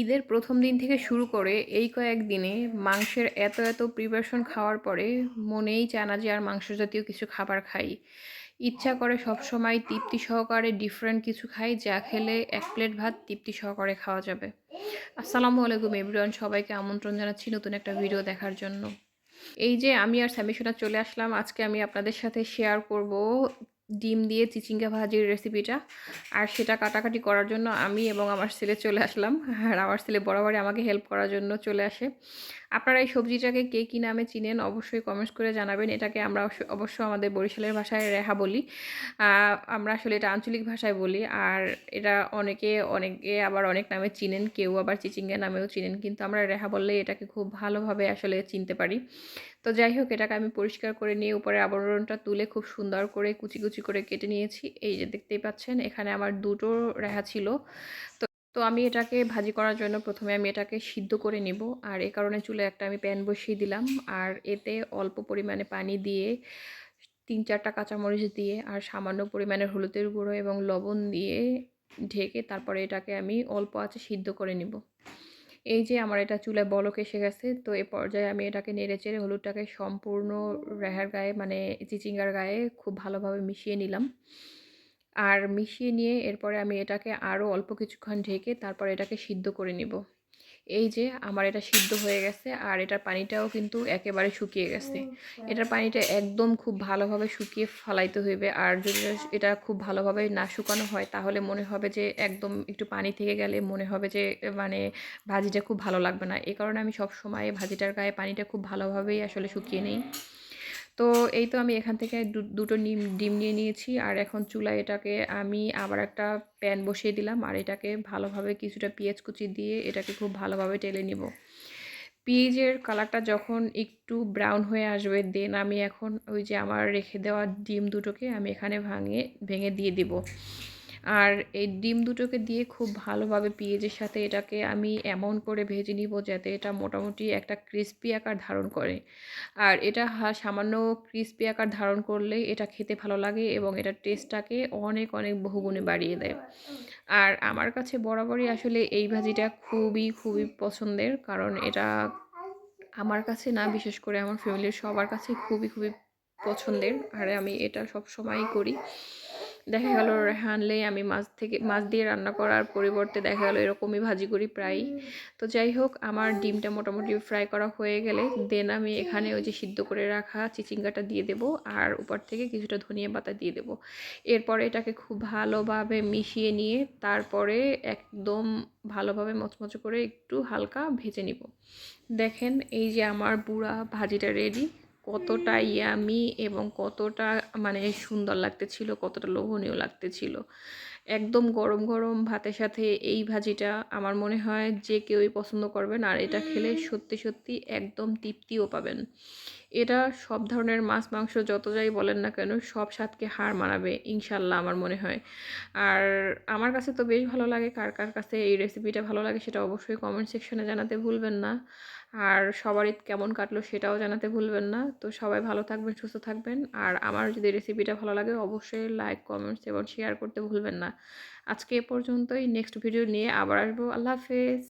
ঈদের প্রথম দিন থেকে শুরু করে এই কয়েকদিনে মাংসের এত এত প্রিপারেশন খাওয়ার পরে মনেই চায় না যে আর মাংস জাতীয় কিছু খাবার খাই। ইচ্ছা করে সব সময় তৃপ্তি সহকারে ডিফারেন্ট কিছু খাই, যা খেলে এক প্লেট ভাত তৃপ্তি সহকারে খাওয়া যাবে। আসসালামু আলাইকুম এভরিওয়ান সবাইকে আমন্ত্রণ জানাচ্ছি নতুন একটা ভিডিও দেখার জন্য। এই যে আমি আর স্যামিশোনা চলে আসলাম, আজকে আমি আপনাদের সাথে শেয়ার করব ডিম দিয়ে চিচিঙ্গা ভাজির রেসিপিটা আর সেটা কাটাকাটি করার জন্য আমি এবং আমার ছেলে চলে আসলাম। আর আমার ছেলে বরাবরই আমাকে হেল্প করার জন্য চলে আসে। আপনারা এই সবজিটাকে কে কী নামে চিনেন অবশ্যই কমেন্টস করে জানাবেন। এটাকে আমরা অবশ্য আমাদের বরিশালের ভাষায় রেহা বলি। আমরা আসলে এটা আঞ্চলিক ভাষায় বলি। আর এটা অনেকে অনেকে আবার অনেক নামে চিনেন, কেউ আবার চিচিঙ্গা নামেও চিনেন। কিন্তু আমরা রেহা বললে এটাকে খুব ভালোভাবে আসলে চিনতে পারি। তো যাই হোক, এটাকে আমি পরিষ্কার করে নিয়ে উপরে আবরণটা তুলে খুব সুন্দর করে কুচি কুচি করে কেটে নিয়েছি। এই যে দেখতেই পাচ্ছেন, এখানে আমার দুটো রেহা ছিল। তো তো আমি এটাকে ভাজি করার জন্য প্রথমে আমি এটাকে সিদ্ধ করে নিব। আর এ কারণে চুলে একটা আমি প্যান বসিয়ে দিলাম। আর এতে অল্প পরিমাণে পানি দিয়ে তিন চারটা কাঁচামরিচ দিয়ে আর সামান্য পরিমাণে হলুদের গুঁড়ো এবং লবণ দিয়ে ঢেকে তারপরে এটাকে আমি অল্প আছে সিদ্ধ করে নিব। এই যে আমার এটা চুলে বলক এসে গেছে, তো এ পর্যায়ে আমি এটাকে নেড়ে চেড়ে হলুদটাকে সম্পূর্ণ রেহার গায়ে মানে চিচিঙ্গার গায়ে খুব ভালোভাবে মিশিয়ে নিলাম। আর মিশিয়ে নিয়ে এরপরে আমি এটাকে আরও অল্প কিছুক্ষণ ঢেকে তারপর এটাকে সিদ্ধ করে নিব। এই যে আমার এটা সিদ্ধ হয়ে গেছে আর এটার পানিটাও কিন্তু একেবারে শুকিয়ে গেছে। এটার পানিটা একদম খুব ভালোভাবে শুকিয়ে ফালাইতে হইবে আর যদি এটা খুব ভালোভাবে না শুকানো হয় তাহলে মনে হবে যে একদম একটু পানি থেকে গেলে মনে হবে যে মানে ভাজিটা খুব ভালো লাগবে না। এই কারণে আমি সব সময় ভাজিটার গায়ে পানিটা খুব ভালোভাবেই আসলে শুকিয়ে নিই। তো এই তো আমি এখান থেকে দুটো ডিম ডিম নিয়ে নিয়েছি। আর এখন চুলায় এটাকে আমি আবার একটা প্যান বসিয়ে দিলাম। আর এটাকে ভালোভাবে কিছুটা পেঁয়াজ কুচি দিয়ে এটাকে খুব ভালোভাবে টেলে নিব। পেঁয়াজের কালারটা যখন একটু ব্রাউন হয়ে আসবে, দেন আমি এখন ওই যে আমার রেখে দেওয়া ডিম দুটোকে আমি এখানে ভাঙে, ভেঙে দিয়ে দিব। আর এই ডিম দুটোকে দিয়ে খুব ভালোভাবে পেঁয়াজের সাথে এটাকে আমি এমন করে ভেজে নিব যাতে এটা মোটামুটি একটা ক্রিস্পি আকার ধারণ করে। আর এটা সামান্য ক্রিস্পি আকার ধারণ করলে এটা খেতে ভালো লাগে এবং এটার টেস্টটাকে অনেক অনেক বহুগুণে বাড়িয়ে দেয়। আর আমার কাছে বরাবরই আসলে এই ভাজিটা খুবই খুবই পছন্দের কারণ এটা আমার কাছে না, বিশেষ করে আমার ফ্যামিলির সবার কাছে খুবই খুবই পছন্দের। আর আমি এটা সব সময়ই করি। দেখা গেল আনলে আমি মাছ থেকে, মাছ দিয়ে রান্না করার পরিবর্তে দেখা গেল এরকমই ভাজি করি প্রায় তো যাই হোক, আমার ডিমটা মোটামুটি ফ্রাই করা হয়ে গেলে দেন আমি এখানে ওই যে সিদ্ধ করে রাখা চিচিঙ্গাটা দিয়ে দেব আর উপর থেকে কিছুটা ধনিয়া পাতা দিয়ে দেব। এরপরে এটাকে খুব ভালোভাবে মিশিয়ে নিয়ে তারপরে একদম ভালোভাবে মচমচে করে একটু হালকা ভেজে নিব। দেখেন এই যে আমার বুড়া ভাজিটা রেডি কতটা ইয়ামি এবং কতটা মানে সুন্দর লাগতেছিল, কতটা লোভনীয় লাগতেছিল। একদম গরম গরম ভাতের সাথে এই ভাজিটা আমার মনে হয় যে কেউই পছন্দ করবেন আর এটা খেলে সত্যি সত্যি একদম তৃপ্তিও পাবেন। এটা সব ধরনের মাছ, মাংস যত যাই বলেন না কেন সব স্বাদকে হার মানাবে, ইনশাল্লাহ আমার মনে হয়। আর আমার কাছে তো বেশ ভালো লাগে, কার কার কাছে এই রেসিপিটা ভালো লাগে সেটা অবশ্যই কমেন্ট সেকশনে জানাতে ভুলবেন না। আর সবার ঈদ কেমন কাটলো সেটাও জানাতে ভুলবেন না। তো সবাই ভালো থাকবেন, সুস্থ থাকবেন। আর আমার যদি রেসিপিটা ভালো লাগে, অবশ্যই লাইক কমেন্টস এবং শেয়ার করতে ভুলবেন না। আজকে এ পর্যন্তই। নেক্সট ভিডিও নিয়ে আবার আসব। আল্লাহ হাফেজ।